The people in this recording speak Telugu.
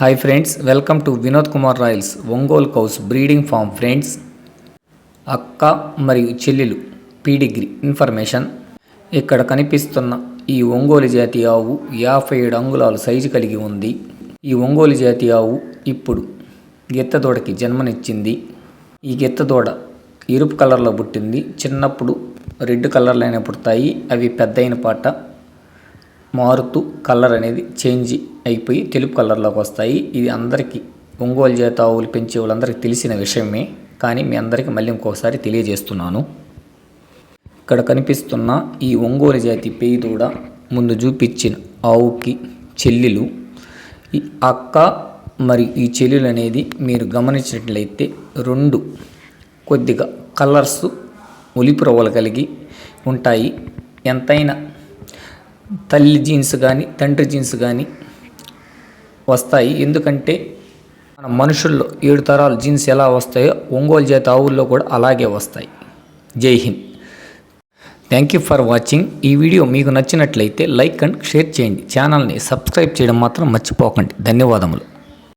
Hi friends welcome to Vinod Kumar royals Ongole cows breeding farm friends అక్క మరియు చెల్లెలు పీడిగ్రీ ఇన్ఫర్మేషన్ ఇక్కడ కనిపిస్తున్న ఈ ఒంగోలు జాతి ఆవు యాభై ఏడు అంగుళాల సైజు కలిగి ఉంది. ఈ ఒంగోలు జాతి ఆవు ఇప్పుడు గిత్తదూడకి జన్మనిచ్చింది. ఈ గిత్తదూడ ఎరుపు కలర్లో పుట్టింది. చిన్నప్పుడు రెడ్ కలర్లోనే పుడతాయి. అవి పెద్దయిన పాట. మారుతూ కలర్ అనేది చేంజ్ అయిపోయి తెలుపు కలర్లోకి వస్తాయి. ఇది అందరికీ ఒంగోలు జాతి ఆవులు పెంచే వాళ్ళందరికీ తెలిసిన విషయమే. కానీ మీ అందరికీ మళ్ళీ ఇంకొకసారి తెలియజేస్తున్నాను. ఇక్కడ కనిపిస్తున్న ఈ ఒంగోలు జాతి పేయి దూడ ముందు చూపించిన ఆవుకి చెల్లెలు. ఈ అక్క మరి ఈ చెల్లెలు అనేది మీరు గమనించినట్లయితే రెండు కొద్దిగా కలర్స్ ఒలిపురవ్వలు కలిగి ఉంటాయి. ఎంతైనా తల్లి జీన్స్ కానీ తండ్రి జీన్స్ కానీ వస్తాయి. ఎందుకంటే మన మనుషుల్లో ఏడు తరాలు జీన్స్ ఎలా వస్తాయో ఒంగోలు జాతి ఆవుల్లో కూడా అలాగే వస్తాయి. Jai Hind. Thank you for watching ఈ వీడియో మీకు నచ్చినట్లయితే లైక్ అండ్ షేర్ చేయండి. ఛానల్ని సబ్స్క్రైబ్ చేయడం మాత్రం మర్చిపోకండి. ధన్యవాదములు.